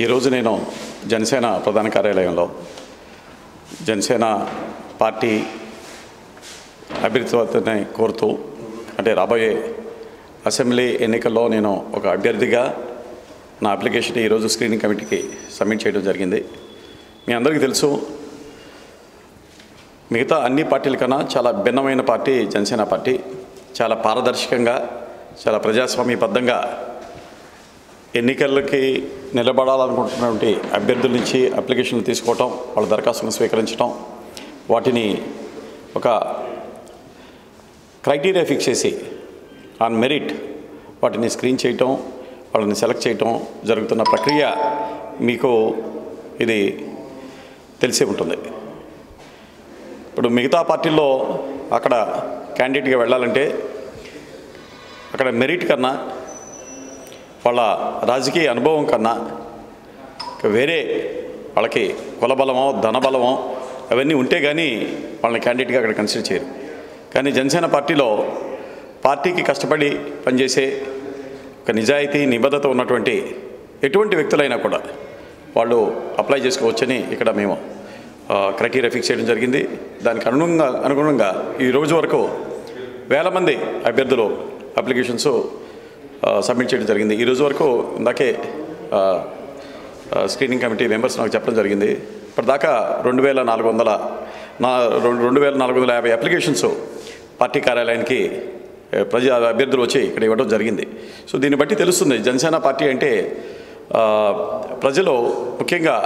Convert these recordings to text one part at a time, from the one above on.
ఈరోజు నేను జనసేన ప్రధాన కార్యాలయంలో జనసేన పార్టీ అభివృద్ధిని కోరుతూ అంటే రాబోయే అసెంబ్లీ ఎన్నికల్లో నేను ఒక అభ్యర్థిగా నా అప్లికేషన్ ఈరోజు స్క్రీనింగ్ కమిటీకి సబ్మిట్ చేయడం జరిగింది. మీ అందరికీ తెలుసు మిగతా అన్ని పార్టీల కన్నా చాలా భిన్నమైన పార్టీ జనసేన పార్టీ. చాలా పారదర్శకంగా చాలా ప్రజాస్వామ్యబద్ధంగా ఎన్నికలకి నిలబడాలనుకుంటున్నటువంటి అభ్యర్థుల నుంచి అప్లికేషన్లు తీసుకోవటం వాళ్ళ దరఖాస్తులను స్వీకరించడం వాటిని ఒక క్రైటీరియా ఫిక్స్ చేసి ఆన్ మెరిట్ వాటిని స్క్రీన్ చేయటం వాళ్ళని సెలెక్ట్ చేయటం జరుగుతున్న ప్రక్రియ మీకు ఇది తెలిసే ఉంటుంది. ఇప్పుడు మిగతా పార్టీల్లో అక్కడ క్యాండిడేట్గా వెళ్ళాలంటే అక్కడ మెరిట్ కన్నా వాళ్ళ రాజకీయ అనుభవం కన్నా వేరే వాళ్ళకి కులబలమో ధనబలమో అవన్నీ ఉంటే కానీ వాళ్ళని క్యాండిడేట్గా అక్కడ కన్సిడర్ చేయరు. కానీ జనసేన పార్టీలో పార్టీకి కష్టపడి పనిచేసే ఒక నిజాయితీ నిబద్ధత ఉన్నటువంటి ఎటువంటి వ్యక్తులైనా కూడా వాళ్ళు అప్లై చేసుకోవచ్చని ఇక్కడ మేము క్రైటీరియా ఫిక్స్ చేయడం జరిగింది. దానికి అనుగుణంగా అనుగుణంగా ఈ రోజు వరకు వేల మంది అభ్యర్థులు అప్లికేషన్స్ సబ్మిట్ చేయడం జరిగింది. ఈరోజు వరకు ఇందాకే స్క్రీనింగ్ కమిటీ మెంబర్స్ నాకు చెప్పడం జరిగింది. ఇప్పటిదాకా రెండు వేల నాలుగు వందల నా రెండు రెండు వేల నాలుగు వందల యాభై అప్లికేషన్స్ పార్టీ కార్యాలయానికి ప్రజా అభ్యర్థులు వచ్చి ఇక్కడ ఇవ్వడం జరిగింది. సో దీన్ని బట్టి తెలుస్తుంది జనసేన పార్టీ అంటే ప్రజలు ముఖ్యంగా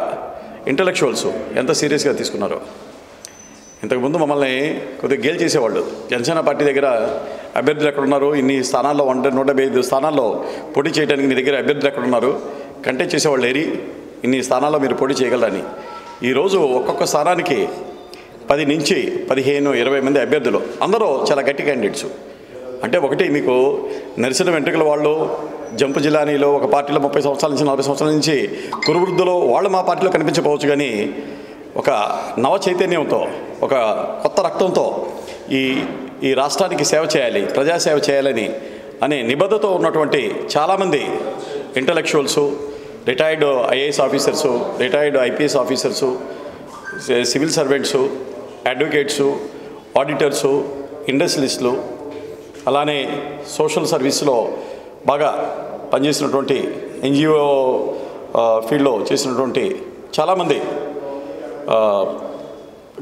ఇంటలెక్చువల్స్ ఎంత సీరియస్గా తీసుకున్నారో. ఇంతకుముందు మమ్మల్ని కొద్దిగా గేల్ చేసేవాళ్ళు జనసేన పార్టీ దగ్గర అభ్యర్థులు ఎక్కడున్నారు ఇన్ని స్థానాల్లో వంట నూట ఐదు స్థానాల్లో పోటీ చేయడానికి మీ దగ్గర అభ్యర్థులు ఎక్కడున్నారు కంటెస్ట్ చేసేవాళ్ళు ఏరి ఇన్ని స్థానాల్లో మీరు పోటీ చేయగలరని. ఈరోజు ఒక్కొక్క స్థానానికి పది నుంచి పదిహేను ఇరవై మంది అభ్యర్థులు. అందరూ చాలా గట్టి క్యాండిడేట్స్ అంటే ఒకటి మీకు నరిసిన వెంట్రుకల వాళ్ళు జంపు జిల్లానీలో ఒక పార్టీలో ముప్పై సంవత్సరాల నుంచి నలభై సంవత్సరాల నుంచి కురువృద్ధులు వాళ్ళు మా పార్టీలో కనిపించకపోవచ్చు కానీ ఒక నవ చైతన్యంతో ఒక కొత్త రక్తంతో ఈ ఈ రాష్ట్రానికి సేవ చేయాలి ప్రజాసేవ చేయాలని అనే నిబద్ధతో ఉన్నటువంటి చాలామంది intellectuals retired IAS officers retired IPS officers civil servants advocates auditors ఇండస్ట్రియలిస్టులు అలానే సోషల్ సర్వీస్లో బాగా పనిచేసినటువంటి ఎన్జిఓ ఫీల్డ్లో చేసినటువంటి చాలామంది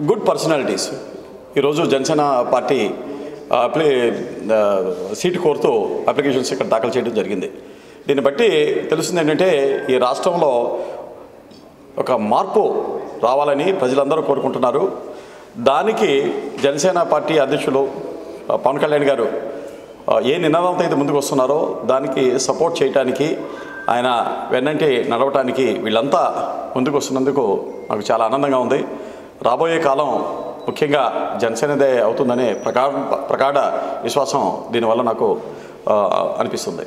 గుడ్ పర్సనాలిటీస్. ఈరోజు జనసేన పార్టీ అప్లై సీటు కోరుతూ అప్లికేషన్స్ ఇక్కడ దాఖలు చేయడం జరిగింది. దీన్ని బట్టి తెలుస్తుంది ఏంటంటే ఈ రాష్ట్రంలో ఒక మార్పు రావాలని ప్రజలందరూ కోరుకుంటున్నారు. దానికి జనసేన పార్టీ అధ్యక్షులు పవన్ కళ్యాణ్ గారు ఏ నినాదంతో అయితే ముందుకు వస్తున్నారో దానికి సపోర్ట్ చేయడానికి ఆయన వెన్నంటి నడవటానికి వీళ్ళంతా ముందుకు వస్తున్నందుకు నాకు చాలా ఆనందంగా ఉంది. రాబోయే కాలం ముఖ్యంగా జనసేనదే అవుతుందనే ప్రకా ప్రగాఢ విశ్వాసం దీనివల్ల నాకు అనిపిస్తుంది.